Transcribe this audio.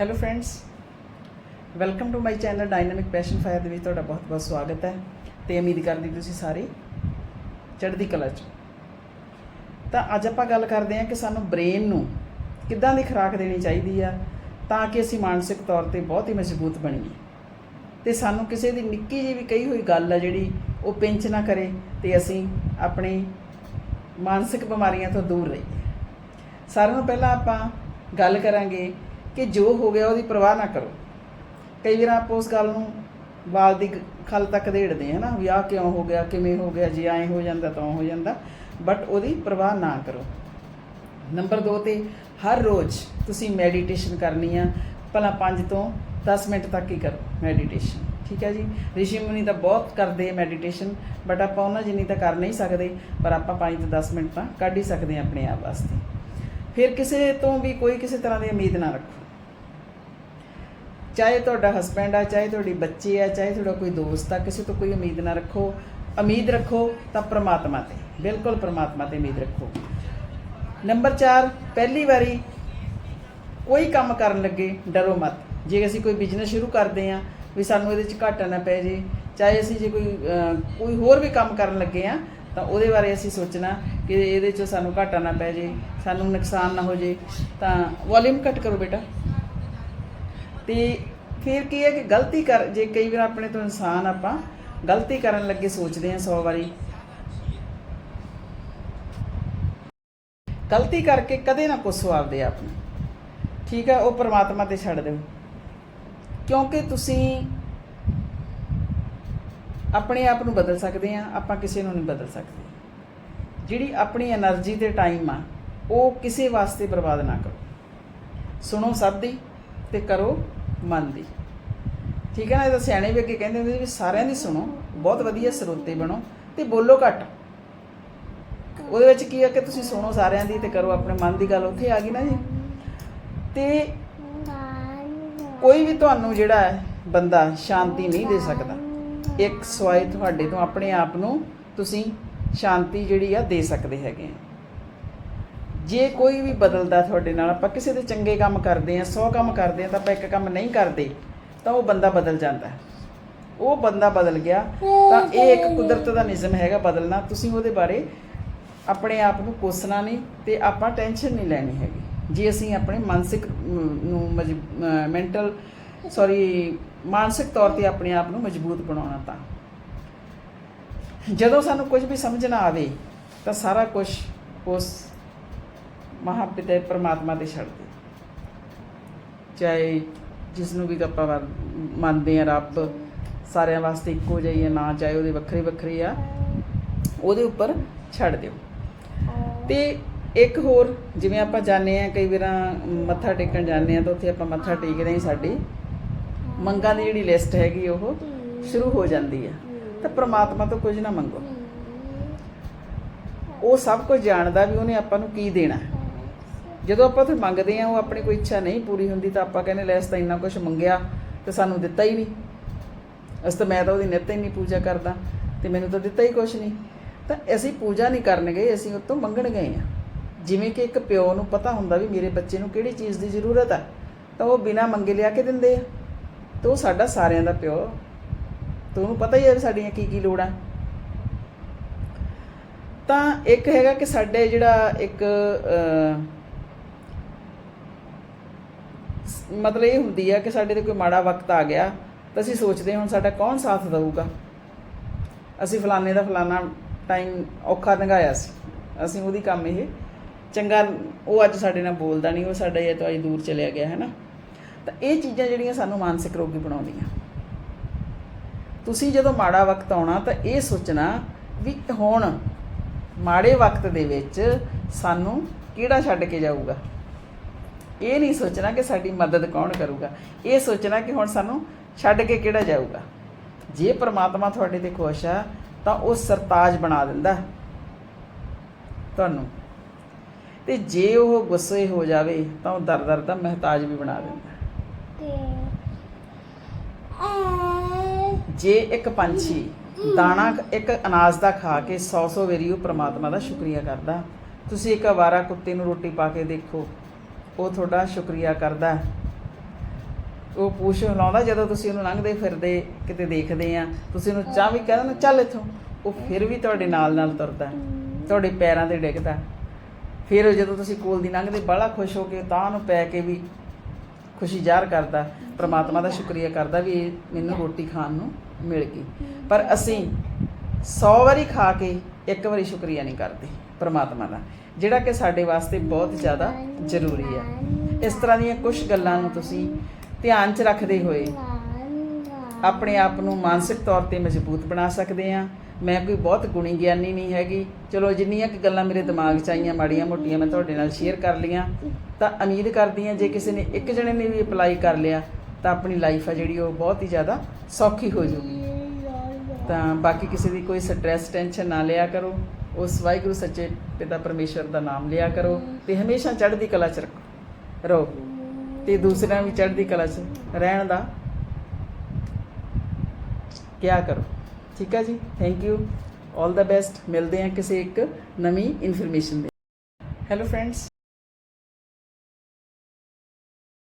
Hello friends welcome to my channel dynamic passion fire ਦੇ ਵਿੱਚ ਤੁਹਾਡਾ ਬਹੁਤ-ਬਹੁਤ ਸਵਾਗਤ ਹੈ ਤੇ ਉਮੀਦ ਕਰਦੀ ਤੁਸੀਂ ਸਾਰੇ ਚੜ੍ਹਦੀ ਕਲਾ 'ਚ ਤਾਂ ਅੱਜ ਆਪਾਂ ਗੱਲ ਕਰਦੇ ਹਾਂ ਕਿ ਸਾਨੂੰ ਬ੍ਰੇਨ ਨੂੰ ਕਿੱਦਾਂ ਦੀ ਖੁਰਾਕ ਦੇਣੀ ਚਾਹੀਦੀ ਆ ਤਾਂ ਕਿ ਅਸੀਂ ਮਾਨਸਿਕ ਤੌਰ ਤੇ ਬਹੁਤ ਹੀ ਮਜ਼ਬੂਤ ਬਣੀਏ। ਤੇ ਸਾਨੂੰ ਕਿਸੇ ਦੀ ਨਿੱਕੀ ਜਿਹੀ ਵੀ ਕਹੀ ਹੋਈ ਗੱਲ ਆ ਜਿਹੜੀ ਉਹ ਪਿੰਚ ਨਾ ਕਰੇ ਤੇ ਅਸੀਂ ਆਪਣੀ ਮਾਨਸਿਕ ਬਿਮਾਰੀਆਂ ਤੋਂ ਦੂਰ ਰਹੀਏ। ਸਾਰਿਆਂ ਨੂੰ ਪਹਿਲਾਂ ਆਪਾਂ ਗੱਲ ਕਰਾਂਗੇ ਕਿ ਜੋ ਹੋ ਗਿਆ ਉਹਦੀ ਪਰਵਾਹ ਨਾ ਕਰੋ। ਕਈ ਵਾਰ ਆਪਾਂ ਉਸ ਗੱਲ ਨੂੰ ਵਾਲ ਦੀ ਗ- ਖਲ ਤੱਕ ਦੇੜਦੇ ਹਾਂ ਨਾ, ਵੀ ਆਹ ਕਿਉਂ ਹੋ ਗਿਆ, ਕਿਵੇਂ ਹੋ ਗਿਆ, ਜੇ ਐਂ ਹੋ ਜਾਂਦਾ ਤਾਂ ਉਹ ਹੋ ਜਾਂਦਾ ਬਟ ਉਹਦੀ ਪਰਵਾਹ ਨਾ ਕਰੋ। ਨੰਬਰ 2 ਤੇ ਹਰ ਰੋਜ਼ ਤੁਸੀਂ ਮੈਡੀਟੇਸ਼ਨ ਕਰਨੀ ਆ, ਭਲਾ 5 ਤੋਂ 10 ਮਿੰਟ ਤੱਕ ਹੀ ਕਰੋ ਮੈਡੀਟੇਸ਼ਨ, ਠੀਕ ਹੈ ਜੀ? ਰਿਸ਼ੀ ਮੁਨੀ ਤਾਂ ਬਹੁਤ ਕਰਦੇ ਮੈਡੀਟੇਸ਼ਨ ਬਟ ਆਪਾਂ ਉਹਨਾਂ ਜਿੰਨੀ ਤਾਂ ਕਰ ਨਹੀਂ ਸਕਦੇ, ਪਰ ਆਪਾਂ 5 ਤੋਂ 10 ਮਿੰਟ ਤਾਂ ਕੱਢ ਹੀ ਸਕਦੇ ਹਾਂ ਆਪਣੇ ਆਪ ਵਾਸਤੇ। ਫਿਰ ਕਿਸੇ ਤੋਂ ਵੀ ਕੋਈ ਕਿਸੇ ਤਰ੍ਹਾਂ ਦੀ ਉਮੀਦ ਨਾ ਰੱਖੋ। ਚਾਹੇ ਤੁਹਾਡਾ ਹਸਬੈਂਡ ਆ, ਚਾਹੇ ਤੁਹਾਡੀ ਬੱਚੀ ਆ, ਚਾਹੇ ਤੁਹਾਡਾ ਕੋਈ ਦੋਸਤ ਆ, ਕਿਸੇ ਤੋਂ ਕੋਈ ਉਮੀਦ ਨਾ ਰੱਖੋ। ਉਮੀਦ ਰੱਖੋ ਤਾਂ ਪ੍ਰਮਾਤਮਾ ਤੇ, ਬਿਲਕੁਲ ਪ੍ਰਮਾਤਮਾ ਤੇ ਉਮੀਦ ਰੱਖੋ। ਨੰਬਰ 4 ਪਹਿਲੀ ਵਾਰੀ ਕੋਈ ਕੰਮ ਕਰਨ ਲੱਗੇ, ਡਰੋ ਮਤ। ਜੇ ਅਸੀਂ ਕੋਈ ਬਿਜ਼ਨਸ ਸ਼ੁਰੂ ਕਰਦੇ ਆ ਵੀ ਸਾਨੂੰ ਇਹਦੇ 'ਚ ਘਾਟਾ ਨਾ ਪੈ ਜੇ, ਚਾਹੇ ਅਸੀਂ ਜੇ ਕੋਈ ਕੋਈ ਹੋਰ ਵੀ ਕੰਮ ਕਰਨ ਲੱਗੇ ਆ ਤਾਂ ਉਹਦੇ ਬਾਰੇ ਅਸੀਂ ਸੋਚਣਾ ਕਿ ਇਹਦੇ 'ਚ ਸਾਨੂੰ ਘਾਟਾ ਨਾ ਪੈ ਜੇ, ਸਾਨੂੰ ਨੁਕਸਾਨ ਨਾ ਹੋ ਜੇ, ਤਾਂ ਵੋਲਿਊਮ ਘੱਟ ਕਰੋ ਬੇਟਾ। ਤੇ ਫਿਰ ਕੀ ਹੈ ਕਿ ਗਲਤੀ ਕਰ, ਜੇ ਕਈ ਵਾਰ ਆਪਣੇ ਤੋਂ ਇਨਸਾਨ ਆਪਾਂ ਗਲਤੀ ਕਰਨ ਲੱਗੇ ਸੋਚਦੇ ਆ 100 ਵਾਰੀ। ਗਲਤੀ ਕਰਕੇ ਕਦੇ ਨਾ ਕੋਸੋ ਆਪਦੇ ਆਪ ਨੂੰ। ਠੀਕ ਹੈ ਉਹ ਪਰਮਾਤਮਾ ਤੇ ਛੱਡ ਦਿਓ। ਕਿਉਂਕਿ ਤੁਸੀਂ ਆਪਣੇ ਆਪ ਨੂੰ ਬਦਲ ਸਕਦੇ ਆ ਆਪਾਂ ਕਿਸੇ ਨੂੰ ਨਹੀਂ ਬਦਲ ਸਕਦੇ। ਜਿਹੜੀ ਆਪਣੀ એનર્ਜੀ ਤੇ ਟਾਈਮ ਆ, ਉਹ ਕਿਸੇ ਵਾਸਤੇ ਬਰਬਾਦ ਨਾ ਕਰੋ। ਸੁਣੋ ਸਭ ਦੀ ਤੇ ਕਰੋ ਮਨ ਦੀ ਠੀਕ ਹੈ ਨਾ, ਇਹ ਤਾਂ ਸਿਆਣੇ ਵੀ ਅੱਗੇ ਕਹਿੰਦੇ ਹੁੰਦੇ ਵੀ ਸਾਰਿਆਂ ਦੀ ਸੁਣੋ, ਬਹੁਤ ਵਧੀਆ ਸਰੋਤੇ ਬਣੋ ਤੇ ਬੋਲੋ ਘੱਟ। ਉਹਦੇ ਵਿੱਚ ਕੀ ਹੈ ਕਿ ਤੁਸੀਂ ਸੁਣੋ ਸਾਰਿਆਂ ਦੀ ਤੇ ਕਰੋ ਆਪਣੇ ਮਨ ਦੀ ਗੱਲ, ਉੱਥੇ ਆ ਗਈ ਨਾ ਜੀ। ਤੇ ਕੋਈ ਵੀ ਤੁਹਾਨੂੰ ਜਿਹੜਾ ਬੰਦਾ ਸ਼ਾਂਤੀ ਨਹੀਂ ਦੇ ਸਕਦਾ। ਇੱਕ ਸਵਾਏ ਤੁਹਾਡੇ ਤੋਂ, ਆਪਣੇ ਆਪ ਨੂੰ ਤੁਸੀਂ ਸ਼ਾਂਤੀ ਜਿਹੜੀ ਆ ਦੇ ਸਕਦੇ ਹੈਗੇ ਆ। ਜੇ ਕੋਈ ਵੀ ਬਦਲਦਾ ਤੁਹਾਡੇ ਨਾਲ ਆਪਾਂ ਕਿਸੇ ਦੇ ਚੰਗੇ ਕੰਮ ਕਰਦੇ ਆ 100 ਕੰਮ ਕਰਦੇ ਆ ਤਾਂ ਆਪਾਂ ਇੱਕ ਕੰਮ ਨਹੀਂ ਕਰਦੇ ਤਾਂ ਉਹ ਬੰਦਾ ਬਦਲ ਜਾਂਦਾ ਉਹ ਬੰਦਾ ਬਦਲ ਗਿਆ ਤਾਂ ਇਹ ਇੱਕ ਕੁਦਰਤ ਦਾ ਨਿਯਮ ਹੈਗਾ ਬਦਲਣਾ। ਤੁਸੀਂ ਉਹਦੇ ਬਾਰੇ ਆਪਣੇ ਆਪ ਨੂੰ ਕੋਸਣਾ ਨਹੀਂ ਤੇ ਆਪਾਂ ਟੈਨਸ਼ਨ ਨਹੀਂ ਲੈਣੀ ਹੈਗੀ। ਜੇ ਅਸੀਂ ਆਪਣੇ ਮਾਨਸਿਕ ਅਮ, ਨੂੰ ਮੈਂਟਲ ਸੌਰੀ ਮਾਨਸਿਕ ਤੌਰ ਤੇ ਆਪਣੇ ਆਪ ਨੂੰ ਮਜ਼ਬੂਤ ਬਣਾਉਣਾ ਤਾਂ। ਜਦੋਂ ਸਾਨੂੰ ਕੁਝ ਵੀ ਸਮਝ ਨਾ ਆਵੇ ਤਾਂ ਸਾਰਾ ਕੁਝ ਉਸ ਮਹਾਪਿਤਾ ਪਰਮਾਤਮਾ ਤੇ ਛੱਡ ਦੇ ਚਾਹੇ ਜਿਸ ਨੂੰ ਵੀ ਆਪਾਂ ਵਰ- ਮੰਨਦੇ ਆ ਰੱਬ, ਸਾਰਿਆਂ ਵਾਸਤੇ ਇੱਕੋ ਜਿਹੀ ਹੈ ਨਾ, ਚਾਹੇ ਉਹਦੇ ਵੱਖਰੇ ਵੱਖਰੇ ਆ, ਉਹਦੇ ਉੱਪਰ ਛੱਡ ਦਿਓ। ਤੇ ਇੱਕ ਹੋਰ, ਜਿਵੇਂ ਆਪਾਂ ਜਾਂਦੇ ਆ ਕਈ ਵਾਰਾਂ ਮੱਥਾ ਟੇਕਣ ਜਾਂਦੇ ਆ ਤਾਂ ਉੱਥੇ ਆਪਾਂ ਮੱਥਾ ਟੇਕਦੇ ਹੀ ਸਾਡੀ। ਮੰਗਾਂ ਦੀ ਜਿਹੜੀ ਲਿਸਟ ਹੈਗੀ ਉਹ ਸ਼ੁਰੂ ਹੋ ਜਾਂਦੀ ਆ ਤਾਂ ਪ੍ਰਮਾਤਮਾ ਤੋਂ ਕੁਝ ਨਾ ਮੰਗੋ। ਉਹ ਸਭ ਕੁਝ ਜਾਣਦਾ ਵੀ ਉਹਨੇ ਆਪਾਂ ਨੂੰ ਕੀ ਦੇਣਾ ਹੈ। ਜਦੋਂ ਆਪਾਂ ਉੱਥੇ ਮੰਗਦੇ ਆ ਉਹ ਆਪਣੀ ਕੋਈ ਇੱਛਾ ਨਹੀਂ ਪੂਰੀ ਹੁੰਦੀ, ਤਾਂ ਆਪਾਂ ਕਹਿੰਦੇ, ਲੈ ਇਸ ਤਾਂ ਇੰਨਾ ਕੁਝ ਮੰਗਿਆ ਤੇ ਸਾਨੂੰ ਦਿੱਤਾ ਹੀ ਨਹੀਂ। ਅਸ ਤਾਂ, ਮੈਂ ਤਾਂ ਉਹਦੀ ਨਿੱਤ ਹੀ ਨਹੀਂ ਪੂਜਾ ਕਰਦਾ ਤੇ ਮੈਨੂੰ ਤਾਂ ਦਿੱਤਾ ਹੀ ਕੁਝ ਨਹੀਂ। ਤਾਂ ਅਸੀਂ ਪੂਜਾ ਨਹੀਂ ਕਰਨ ਗਏ, ਅਸੀਂ ਉਹ ਤੋਂ ਮੰਗਣ ਗਏ ਆ ਜਿਵੇਂ ਕਿ ਇੱਕ ਪਿਓ ਨੂੰ ਪਤਾ ਹੁੰਦਾ ਵੀ ਮੇਰੇ ਬੱਚੇ ਨੂੰ ਕਿਹੜੀ ਚੀਜ਼ ਦੀ ਜ਼ਰੂਰਤ ਆ, ਤਾਂ ਉਹ ਬਿਨਾਂ ਮੰਗੇ ਲਿਆ ਕੇ ਦਿੰਦੇ ਆ। ਤੇ ਉਹ ਸਾਡਾ ਸਾਰਿਆਂ ਦਾ ਪਿਓ। ਤੇ ਉਹਨੂੰ ਪਤਾ ਹੀ ਹੈ ਵੀ ਸਾਡੀਆਂ ਕੀ ਕੀ ਲੋੜਾਂ। ਤਾਂ ਇੱਕ ਹੈਗਾ ਕਿ ਸਾਡੇ ਜਿਹੜਾ ਇੱਕ ਅਹ, ਸ- ਮਤਲਬ ਇਹ ਹੁੰਦੀ ਆ ਕਿ ਸਾਡੇ ਤੇ ਕੋਈ ਮਾੜਾ ਵਕਤ ਆ ਗਿਆ ਤਾਂ ਅਸੀਂ ਸੋਚਦੇ ਹਾਂ ਹੁਣ ਸਾਡਾ ਕੌਣ ਸਾਥ ਦੇਊਗਾ? ਅਸੀਂ ਫਲਾਣੇ ਦਾ ਫਲਾਣਾ ਟਾਈਮ ਔਖਾ ਲੰਘਾਇਆ ਸੀ। ਅਸੀਂ ਉਹਦੀ ਕੰਮ ਇਹ ਚੰਗਾ ਉਹ ਅੱਜ ਸਾਡੇ ਨਾਲ ਬੋਲਦਾ ਨਹੀਂ, ਉਹ ਸਾਡਾ ਇਹ ਤੋਂ ਅੱਜ ਦੂਰ ਚਲਿਆ ਗਿਆ ਹੈ ਨਾ ਤਾਂ ਇਹ ਚੀਜ਼ਾਂ ਜਿਹੜੀਆਂ ਸਾਨੂੰ ਮਾਨਸਿਕ ਰੋਗੀ ਬਣਾਉਂਦੀਆਂ। ਤੁਸੀਂ ਜਦੋਂ ਮਾੜਾ ਵਕਤ ਆਉਣਾ ਤਾਂ ਇਹ ਸੋਚਣਾ ਵੀ ਹੁਣ ਮਾੜੇ ਵਕਤ ਦੇ ਵਿੱਚ ਸਾਨੂੰ ਕਿਹੜਾ ਛੱਡ ਕੇ ਜਾਊਗਾ? ਇਹ ਨਹੀਂ ਸੋਚਣਾ ਕਿ ਸਾਡੀ ਮਦਦ ਕੌਣ ਕਰੂਗਾ। ਇਹ ਸੋਚਣਾ ਕਿ ਹੁਣ ਸਾਨੂੰ ਛੱਡ ਕੇ ਕਿਹੜਾ ਜਾਊਗਾ। ਜੇ ਪ੍ਰਮਾਤਮਾ ਤੁਹਾਡੇ ਤੇ ਖੁਸ਼ ਆ ਤਾਂ ਉਹ ਸਰਤਾਜ ਬਣਾ ਦਿੰਦਾ ਤੁਹਾਨੂੰ। ਤੇ ਜੇ ਉਹ ਗੁੱਸੇ ਹੋ ਜਾਵੇ ਤਾਂ ਉਹ ਦਰ ਦਰ ਦਾ ਮਹਤਾਜ ਵੀ ਬਣਾ ਦਿੰਦਾ ਜੇ ਇੱਕ ਪੰਛੀ ਦਾਣਾ ਇੱਕ ਅਨਾਜ ਦਾ ਖਾ ਕੇ 100-100 ਵਾਰੀ ਉਹ ਪ੍ਰਮਾਤਮਾ ਦਾ ਸ਼ੁਕਰੀਆ ਕਰਦਾ ਤੁਸੀਂ ਇੱਕ ਅਵਾਰਾ ਕੁੱਤੇ ਨੂੰ ਰੋਟੀ ਪਾ ਕੇ ਦੇਖੋ ਉਹ ਤੁਹਾਡਾ ਸ਼ੁਕਰੀਆ ਕਰਦਾ। ਉਹ ਪੂਛ ਹਿਲਾਉਂਦਾ ਜਦੋਂ ਤੁਸੀਂ ਉਹਨੂੰ ਲੰਘਦੇ ਫਿਰਦੇ ਕਿਤੇ ਦੇਖਦੇ ਆ, ਤੁਸੀਂ ਉਹਨੂੰ ਚਾਹ ਵੀ ਕਹਿੰਦੇ ਨਾ, ਚੱਲ ਇੱਥੋਂ। ਉਹ ਫਿਰ ਵੀ ਤੁਹਾਡੇ ਨਾਲ ਨਾਲ ਤੁਰਦਾ, ਤੁਹਾਡੇ ਪੈਰਾਂ ਤੇ ਡਿੱਗਦਾ। ਫਿਰ ਉਹ ਜਦੋਂ ਤੁਸੀਂ ਕੋਲ ਦੀ ਲੰਘਦੇ ਬੜਾ ਖੁਸ਼ ਹੋ ਕੇ ਤਾਂ ਉਹਨੂੰ ਪੈ ਕੇ ਵੀ ਖੁਸ਼ੀ ਜ਼ਾਹਰ ਕਰਦਾ। ਪ੍ਰਮਾਤਮਾ ਦਾ ਸ਼ੁਕਰੀਆ ਕਰਦਾ ਵੀ ਇਹ ਮੈਨੂੰ ਰੋਟੀ ਖਾਣ ਨੂੰ ਮਿਲ ਗਈ। ਪਰ ਅਸੀਂ 100 ਵਾਰੀ ਖਾ ਕੇ ਇੱਕ ਵਾਰੀ ਸ਼ੁਕਰੀਆ ਨਹੀਂ ਕਰਦੇ, ਪ੍ਰਮਾਤਮਾ ਦਾ। ਜਿਹੜਾ ਕਿ ਸਾਡੇ ਵਾਸਤੇ ਬਹੁਤ ਜ਼ਿਆਦਾ ਜ਼ਰੂਰੀ ਆ। ਇਸ ਤਰ੍ਹਾਂ ਦੀਆਂ ਕੁਝ ਗੱਲਾਂ ਨੂੰ ਤੁਸੀਂ ਧਿਆਨ 'ਚ ਰੱਖਦੇ ਹੋਏ ਆਪਣੇ ਆਪ ਨੂੰ ਮਾਨਸਿਕ ਤੌਰ ਤੇ ਮਜ਼ਬੂਤ ਬਣਾ ਸਕਦੇ ਆ। ਮੈਂ ਕੋਈ ਬਹੁਤ ਗੁਣੀ ਗਿਆਨੀ ਨਹੀਂ ਹੈਗੀ। ਚਲੋ, ਜਿੰਨੀਆਂ ਕਿ ਗੱਲਾਂ ਮੇਰੇ ਦਿਮਾਗ 'ਚ ਆਈਆਂ, ਮਾੜੀਆਂ ਮੋਟੀਆਂ ਮੈਂ ਤੁਹਾਡੇ ਨਾਲ ਸ਼ੇਅਰ ਕਰ ਲਈਆਂ। ਤਾਂ ਉਮੀਦ ਕਰਦੀ ਆ ਜੇ ਕਿਸੇ ਨੇ ਇੱਕ ਜਣੇ ਨੇ ਵੀ ਅਪਲਾਈ ਕਰ ਲਿਆ, ਤਾਂ ਆਪਣੀ ਲਾਈਫ ਆ ਜਿਹੜੀ ਉਹ ਬਹੁਤ ਹੀ ਜ਼ਿਆਦਾ ਸੌਖੀ ਹੋ ਜਾਊਗੀ। ਤਾਂ ਬਾਕੀ ਕਿਸੇ ਦੀ ਕੋਈ ਸਟ੍ਰੈਸ ਟੈਨਸ਼ਨ ਨਾ ਲਿਆ ਕਰੋ। ਉਸ ਵਾਹਿਗੁਰੂ ਸੱਚੇ ਪਿਤਾ ਪਰਮੇਸ਼ਰ ਦਾ ਨਾਮ ਲਿਆ ਕਰੋ ਤੇ ਹਮੇਸ਼ਾ ਚੜ੍ਹਦੀ ਕਲਾ 'ਚ ਰੱਖੋ, ਰਹੋ। ਤੇ ਦੂਸਰਿਆਂ ਵੀ ਚੜ੍ਹਦੀ ਕਲਾ 'ਚ ਰਹਿਣ ਦਾ ਕਿਆ ਕਰੋ। ਠੀਕ ਹੈ ਜੀ? ਥੈਂਕ ਯੂ 올 ਦਾ ਬੈਸਟ ਮਿਲਦੇ ਹਾਂ ਕਿਸੇ ਇੱਕ ਨਵੀਂ ਇਨਫੋਰਮੇਸ਼ਨ ਦੇ ਹੈਲੋ ਫਰੈਂਡਸ